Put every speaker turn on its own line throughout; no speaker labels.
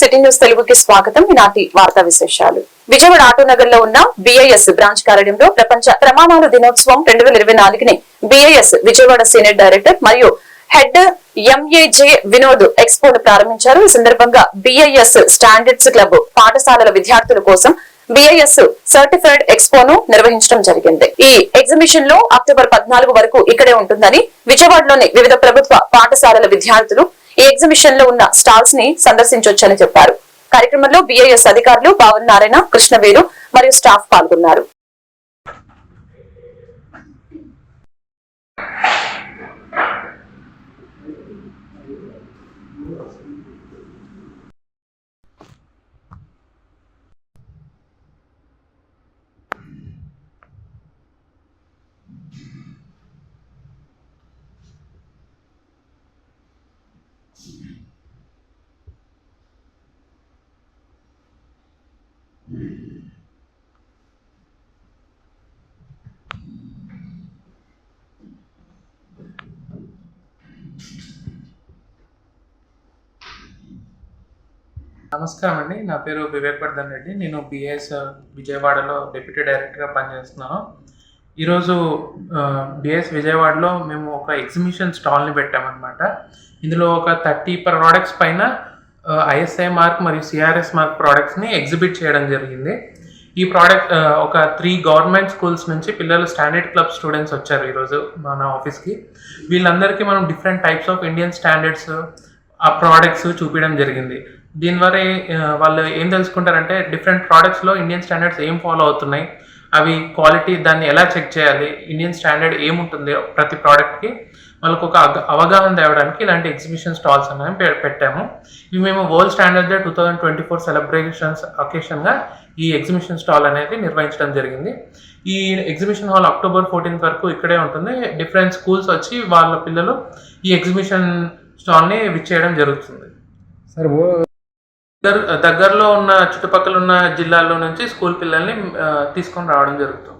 City news తెలుగుకి స్వాగతం. ఈనాటి వార్తా విశేషాలు. విజయవాడ ఆటోనగర్లో ఉన్న బిఐఎస్ బ్రాంచ్ కార్యాలయంలో ప్రపంచ ప్రమాణాల దినోత్సవం రెండు వేల ఇరవై నాలుగుని బిఐఎస్ విజయవాడ సీనియర్ డైరెక్టర్ మరియు హెడ్ ఎంఏజే వినోద్ ఎక్స్పోను ప్రారంభించారు. ఈ సందర్భంగా బిఐఎస్ స్టాండర్డ్స్ క్లబ్ పాఠశాలల విద్యార్థుల కోసం బిఐఎస్ సర్టిఫైడ్ ఎక్స్పోను నిర్వహించడం జరిగింది. ఈ ఎగ్జిబిషన్లో అక్టోబర్ పద్నాలుగు వరకు ఇక్కడే ఉంటుందని విజయవాడలోని వివిధ ప్రభుత్వ పాఠశాలల విద్యార్థులు ఈ ఎగ్జిబిషన్లో ఉన్న స్టాల్స్ని సందర్శించొచ్చని చెప్పారు. కార్యక్రమంలో బిఐఎస్ అధికారులు బావన్ నారాయణ కృష్ణవీరు మరియు స్టాఫ్ పాల్గొన్నారు.
నమస్కారం అండి. నా పేరు వివేక్ వర్ధన్ రెడ్డి. నేను బిఎస్ విజయవాడలో డిప్యూటీ డైరెక్టర్గా పనిచేస్తున్నాను. ఈరోజు బిఎస్ విజయవాడలో మేము ఒక ఎగ్జిబిషన్ స్టాల్ని పెట్టామన్నమాట. ఇందులో ఒక థర్టీ ప్రోడక్ట్స్ పైన ఐఎస్ఐ మార్క్ మరియు సిఆర్ఎస్ మార్క్ ప్రోడక్ట్స్ని ఎగ్జిబిట్ చేయడం జరిగింది. ఈ ప్రోడక్ట్ ఒక త్రీ గవర్నమెంట్ స్కూల్స్ నుంచి పిల్లలు స్టాండర్డ్ క్లబ్ స్టూడెంట్స్ వచ్చారు ఈరోజు మన ఆఫీస్కి. వీళ్ళందరికీ మనం different types of Indian standards ఆ ప్రోడక్ట్స్ చూపించడం జరిగింది. దీని ద్వారా వాళ్ళు ఏం తెలుసుకుంటారంటే డిఫరెంట్ ప్రోడక్ట్స్లో ఇండియన్ స్టాండర్డ్స్ ఏం ఫాలో అవుతున్నాయి అవి క్వాలిటీ దాన్ని ఎలా చెక్ చేయాలి ఇండియన్ స్టాండర్డ్ ఏముంటుంది ప్రతి ప్రోడక్ట్కి వాళ్ళకు ఒక అవగాహన తేవడానికి ఇలాంటి ఎగ్జిబిషన్ స్టాల్స్ అనేవి పె- పెట్టాము. ఇవి మేము world standard day two thousand twenty four celebrations అకేషన్గా ఈ ఎగ్జిబిషన్ స్టాల్ అనేది నిర్వహించడం జరిగింది. ఈ ఎగ్జిబిషన్ హాల్ అక్టోబర్ ఫోర్టీన్త్ వరకు ఇక్కడే ఉంటుంది. డిఫరెంట్ స్కూల్స్ వచ్చి వాళ్ళ పిల్లలు ఈ ఎగ్జిబిషన్ స్టాల్ని విచ్చేయడం జరుగుతుంది.
సార్
దగ్గరలో ఉన్న చుట్టుపక్కల ఉన్న జిల్లాల్లో నుంచి స్కూల్ పిల్లల్ని తీసుకొని రావడం జరుగుతుంది.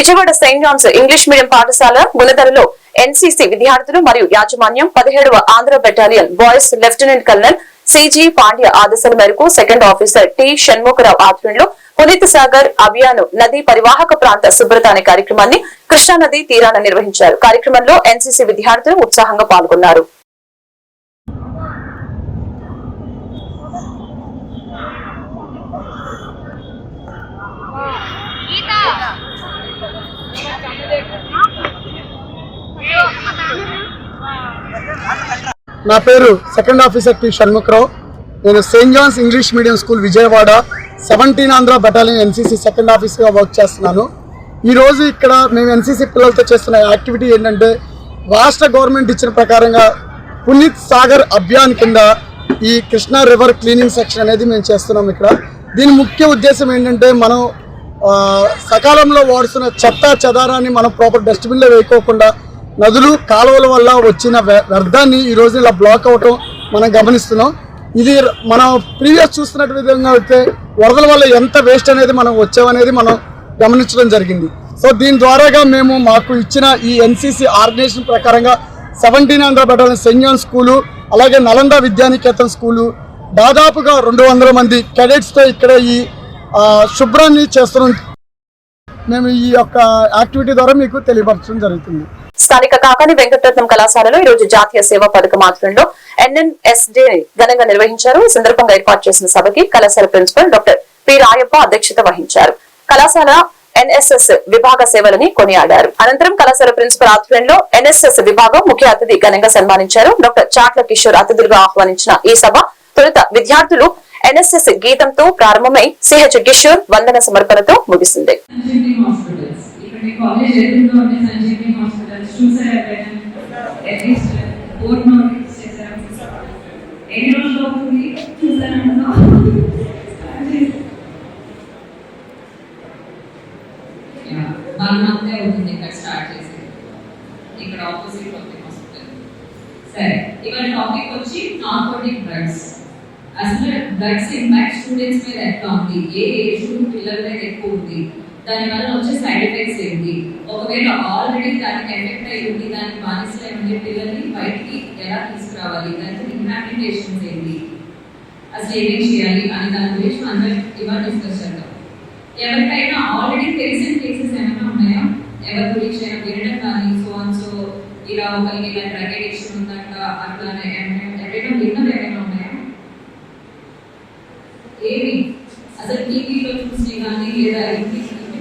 Vijayawada saint John's English medium పాఠశాల గుణధరలో ఎన్సీసీ విద్యార్థులు మరియు యాజమాన్యం పదిహేడవ Andhra battalion boys lieutenant colonel C G Pandya ఆదేశాల మేరకు సెకండ్ ఆఫీసర్ టి షణ్ముఖరావు ఆధ్వర్యంలో పునీత్ సాగర్ అభియాన్ నదీ పరివాహక ప్రాంత శుభ్రత అనే కార్యక్రమాన్ని కృష్ణానది తీరాన నిర్వహించారు. కార్యక్రమంలో ఎన్సీసీ విద్యార్థులు ఉత్సాహంగా పాల్గొన్నారు.
నా పేరు సెకండ్ ఆఫీసర్ పి షణ్ముఖరావు. నేను saint John's English medium school Vijayawada seventeen Andhra battalion NCC second ఆఫీసర్గా వర్క్ చేస్తున్నాను. ఈరోజు ఇక్కడ మేము ఎన్సీసీ పిల్లలతో చేస్తున్న యాక్టివిటీ ఏంటంటే రాష్ట్ర గవర్నమెంట్ ఇచ్చిన ప్రకారంగా పునీత్ సాగర్ అభియాన్ కింద ఈ కృష్ణా రివర్ క్లీనింగ్ సెక్షన్ అనేది మేము చేస్తున్నాం ఇక్కడ. దీని ముఖ్య ఉద్దేశం ఏంటంటే మనం సకాలంలో వాడుతున్న చెత్త చెదారాన్ని మనం ప్రాపర్ డస్ట్బిన్లో వేయకోకుండా నదులు కాలువల వల్ల వచ్చిన వ్య- వ్యర్థాన్ని ఈ రోజు ఇలా బ్లాక్ అవటం మనం గమనిస్తున్నాం. ఇది మనం ప్రీవియస్ చూస్తున్నట్టు విధంగా అయితే వరదల వల్ల ఎంత వేస్ట్ అనేది మనం వచ్చామనేది మనం గమనించడం జరిగింది. సో దీని ద్వారాగా మేము మాకు ఇచ్చిన ఈ ఎన్సీసీ ఆర్గనైజేషన్ ప్రకారంగా seventeen hundred battalion saint John school అలాగే నలంద విద్యానికేతన్ స్కూలు దాదాపుగా రెండు వందల మంది కెడెట్స్తో ఇక్కడ ఈ శుభ్రాన్ని చేస్తున్న. మేము ఈ యొక్క యాక్టివిటీ ద్వారా మీకు తెలియపరచడం జరుగుతుంది.
స్థానిక కాకాని వెంకటరత్నం కళాశాలలో ఈ రోజు జాతీయ సేవా పథకం ఆధ్వర్యంలో ఎన్ఎన్ఎస్డే ఘనంగా నిర్వహించారు. ఈ సందర్భంగా ఏర్పాటు చేసిన సభకి కళాశాల ప్రిన్సిపల్ డాక్టర్ పి రాయప్ప అధ్యక్షత వహించారు. కళాశాల ఎన్ఎస్ఎస్ విభాగ సేవలని కొనియాడారు. అనంతరం కళాశాల ప్రిన్సిపల్ ఆధ్వర్యంలో ఎన్ఎస్ఎస్ విభాగం ముఖ్య అతిథి ఘనంగా సన్మానించారు. డాక్టర్ చాట్ల కిషోర్ అతిథులుగా ఆహ్వానించిన ఈ సభ తొలుత విద్యార్థులు ఎన్ఎస్ఎస్ గీతంతో ప్రారంభమై సిహ కిషోర్ వందన సమర్పణతో ముగిసింది.
సంజీవిని హాస్పిటల్స్. ఏ ఏజ్ పిల్లల మీద ఎక్కువ ఉంది. దాని వల్ల వచ్చే సైడ్ ఎఫెక్ట్స్ ఏంటి? ఒకవేళ ఆల్రెడీ దానికి ఎఫెక్ట్ అయి ఉంది దానికి బానిసలు ఉండే పిల్లల్ని బయటికి ఎలా తీసుకురావాలి? దానికి రిహాబిలిటేషన్స్ ఏంటి? అసలు ఏమేం చేయాలి? అని దాని గురించి మనం అందరం ఇవాళ డిస్కస్ చేద్దాం. ఎవరికైనా ఆల్రెడీ తెలిసిన కేసెస్ ఏమైనా ఉన్నాయా? ఎవరి గురించి అయినా వినడం కానీ సో అండ్ సో ఇలా ఒకరికి ఇలా డ్రగ్ అడిక్షన్ ఉందంట అట్లానే ఏమైనా ఎవరైనా విన్నవి ఏమైనా ఉన్నాయా ఏమి అసలు టీవీలో చూసి కానీ లేదా ఇంటి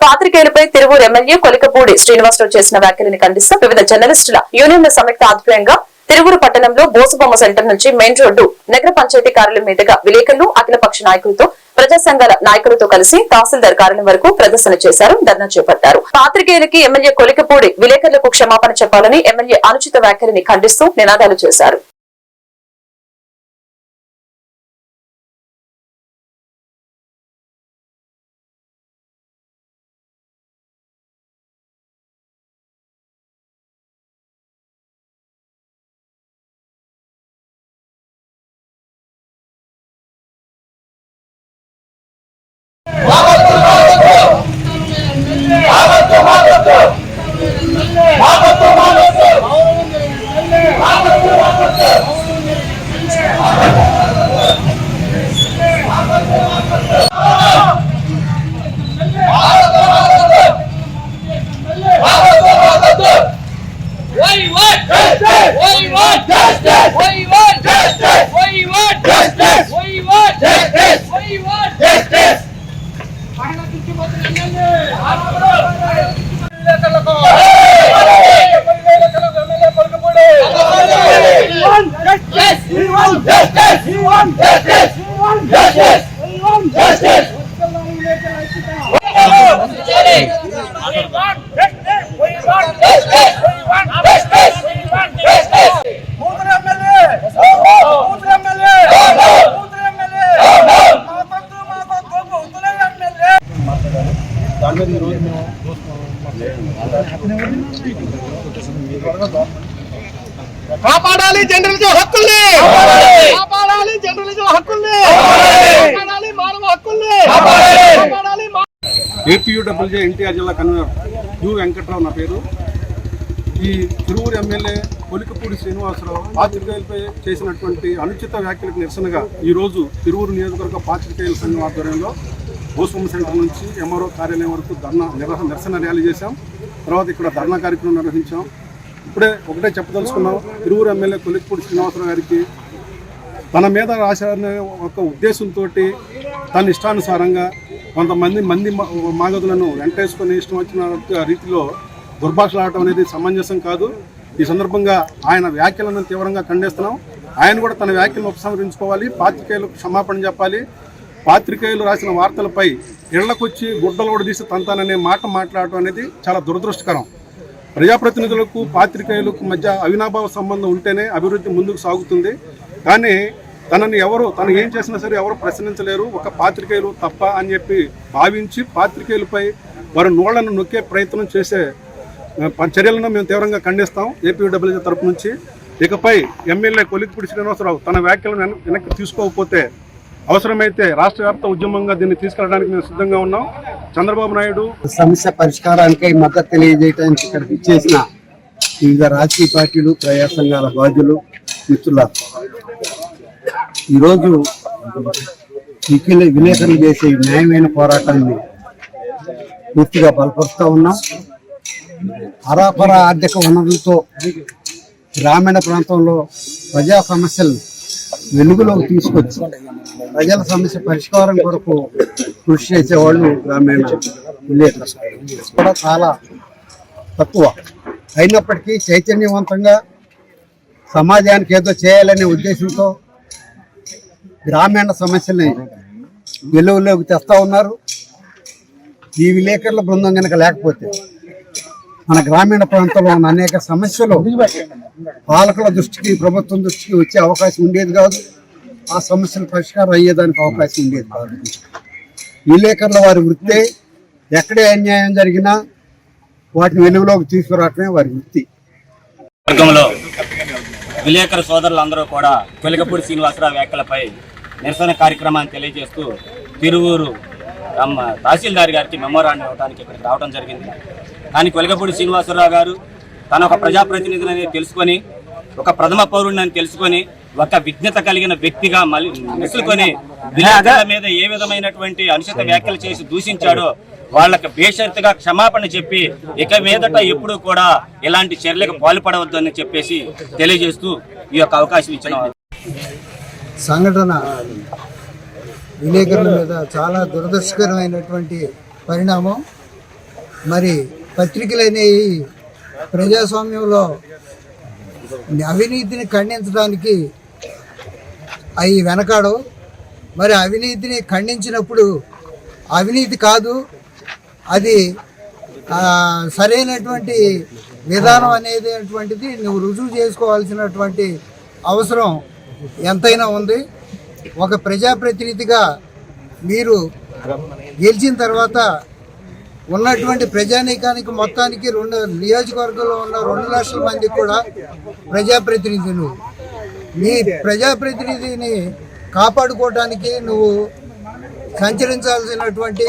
పాత్రికేయులపై తిరువూరు ఎమ్మెల్యే కొలికపూడి శ్రీనివాసరావు చేసిన వ్యాఖ్యలను ఖండిస్తూ వివిధ జర్నలిస్టుల యూనియన్ల సంయుక్త ఆధ్వర్యంగా తిరువురు పట్టణంలో బోసుబొమ్మ సెంటర్ నుంచి మెయిన్ రోడ్డు నగర పంచాయతీ కార్యాలయం మీదుగా విలేకరులు అఖిలపక్ష నాయకులతో ప్రజా సంఘాల నాయకులతో కలిసి తహసీల్దార్ కార్యాలయం వరకు ప్రదర్శన చేశారు ధర్నా చేపట్టారు. పాత్రికేయులకి ఎమ్మెల్యే కొలికపూడి విలేకరులకు క్షమాపణ చెప్పాలని ఎమ్మెల్యే అనుచిత వ్యాఖ్యలని ఖండిస్తూ నినాదాలు చేశారు
What do you want? Justice! What do you want? Justice! What do you want? Justice! What do you want? Justice! What do you want? Justice! What do you want? Justice! Justice! We want justice! We want justice! We want justice! We want justice!
కాపాడాలి journalism హక్కుల్ని కాపాడాలి journalism హక్కుల్ని కాపాడాలి. మానవ హక్కుల్ని కాపాడాలి.
APUWJ NTR జిల్లా convener you Venkatrao నా పేరు. ఈ తిరువురు ఎమ్మెల్యే కొలికపూడి శ్రీనివాసరావు పాత్రికేయులపై చేసినటువంటి అనుచిత వ్యాఖ్యలకు నిరసనగా ఈరోజు తిరువురు నియోజకవర్గ పాత్రికేయుల సంఘం ఆధ్వర్యంలో భూస్వామి సెంటర్ నుంచి ఎంఆర్ఓ కార్యాలయం వరకు ధర్నా నిర్వహణ నిరసన ర్యాలీ చేశాం. తర్వాత ఇక్కడ ధర్నా కార్యక్రమం నిర్వహించాం. ఇప్పుడే ఒకటే చెప్పదలుచుకున్నాం. తిరువురు ఎమ్మెల్యే కొలికపూడి శ్రీనివాసరావు గారికి తన మీద రాశారనే ఒక ఉద్దేశంతో తన ఇష్టానుసారంగా కొంతమంది మంది మా- మాగదులను వెంటేసుకొని ఇష్టం వచ్చిన రీతిలో దుర్భాషలాడటం అనేది సమంజసం కాదు. ఈ సందర్భంగా ఆయన వ్యాఖ్యలను తీవ్రంగా ఖండిస్తున్నాం. ఆయన కూడా తన వ్యాఖ్యలను ఉపసంహరించుకోవాలి. పాత్రికేయులకు క్షమాపణ చెప్పాలి. పాత్రికేయులు రాసిన వార్తలపై ఇళ్ళకొచ్చి గుడ్డలోడు తీసి తంతాననే మాట మాట్లాడటం అనేది చాలా దురదృష్టకరం. ప్రజాప్రతినిధులకు పాత్రికేయులకు మధ్య అవినాభావ సంబంధం ఉంటేనే అభివృద్ధి ముందుకు సాగుతుంది. కానీ తనని ఎవరు తను ఏం చేసినా సరే ఎవరు ప్రశ్నించలేరు. ఒక పాత్రికేయులు తప్ప అని చెప్పి భావించి పాత్రికేయులపై వారి నోళ్ళను నొక్కే ప్రయత్నం చేసే ప- చర్యలను మేము తీవ్రంగా ఖండిస్తాం ఏపీడబ్ల్యూజీ తరపు నుంచి. ఇకపై ఎమ్మెల్యే కొలిక్పూడి శ్రీనివాసరావు తన వ్యాఖ్యలను వెనక్కి తీసుకోకపోతే అవసరమైతే రాష్ట్ర వ్యాప్త ఉద్యమంగా దీన్ని తీసుకెళ్ళడానికి మేము సిద్ధంగా ఉన్నాం. చంద్రబాబు నాయుడు
సమస్య పరిష్కారానికి మద్దతు తెలియజేయడానికి ఇక్కడికి చేసిన వివిధ రాజకీయ పార్టీలు ప్రజా సంఘాల బాధ్యులు మిత్రుల ఈరోజు వికిల విలేకరులు చేసే న్యాయమైన పోరాటాన్ని పూర్తిగా బలపరుస్తూ ఉన్నాం. పరాపర ఆర్థిక వనరులతో గ్రామీణ ప్రాంతంలో ప్రజా సమస్యలు వెలుగులోకి తీసుకొచ్చి ప్రజల సమస్య పరిష్కారం కొరకు కృషి చేసేవాళ్ళు గ్రామీణ విలేకరులు. కూడా చాలా తక్కువ. అయినప్పటికీ చైతన్యవంతంగా సమాజానికి ఏదో చేయాలనే ఉద్దేశంతో గ్రామీణ సమస్యల్ని వెలుగులోకి తెస్తా ఉన్నారు. ఈ విలేకరుల బృందం కనుక లేకపోతే మన గ్రామీణ ప్రాంతంలో ఉన్న అనేక సమస్యలు పాలకుల దృష్టికి ప్రభుత్వం దృష్టికి వచ్చే అవకాశం ఉండేది కాదు. ఆ సమస్యలు పరిష్కారం అయ్యేదానికి అవకాశం ఉండేది కాదు. విలేకరుల వారి వృత్తే ఎక్కడే అన్యాయం జరిగినా వాటిని వెలుగులోకి తీసుకురావటమే వారి వృత్తి.
విలేకరు సోదరులందరూ కూడా కొలిగపూడి శ్రీనివాసరావు వ్యాఖ్యలపై నిరసన కార్యక్రమాన్ని తెలియజేస్తూ తిరువూరు తమ తహసీల్దార్ గారికి మెమోరాండం ఇవ్వడానికి ఇక్కడికి రావడం జరిగింది. కానీ కొలిగపూడి శ్రీనివాసరావు గారు తన ఒక ప్రజాప్రతినిధిని అనేది తెలుసుకొని ఒక ప్రథమ పౌరుడిని తెలుసుకొని ఒక విజ్ఞత కలిగిన వ్యక్తిగా మళ్ళీ మెసులుకొని మీద ఏ విధమైనటువంటి అనుచిత వ్యాఖ్యలు చేసి దూషించాడో వాళ్ళకి బేషరతుగా క్షమాపణ చెప్పి ఇక మీదట ఎప్పుడు కూడా ఇలాంటి చర్యలకు పాల్పడవద్దని చెప్పేసి తెలియజేస్తూ ఈ యొక్క అవకాశం ఇచ్చిన
సంఘటన విలేకరుల మీద చాలా దురదృష్టకరమైనటువంటి పరిణామం. మరి పత్రికలు అనేవి ప్రజాస్వామ్యంలో అవినీతిని ఖండించడానికి అవి వెనకాడవు. మరి అవినీతిని ఖండించినప్పుడు అవినీతి కాదు అది సరైనటువంటి విధానం అనేది అటువంటిది నువ్వు రుజువు చేసుకోవాల్సినటువంటి అవసరం ఎంతైనా ఉంది. ఒక ప్రజాప్రతినిధిగా మీరు గెలిచిన తర్వాత ఉన్నటువంటి ప్రజానీకానికి మొత్తానికి రెండు నియోజకవర్గంలో ఉన్న రెండు లక్షల మంది కూడా ప్రజాప్రతినిధులు. నీ ప్రజాప్రతినిధిని కాపాడుకోవడానికి నువ్వు సంచరించాల్సినటువంటి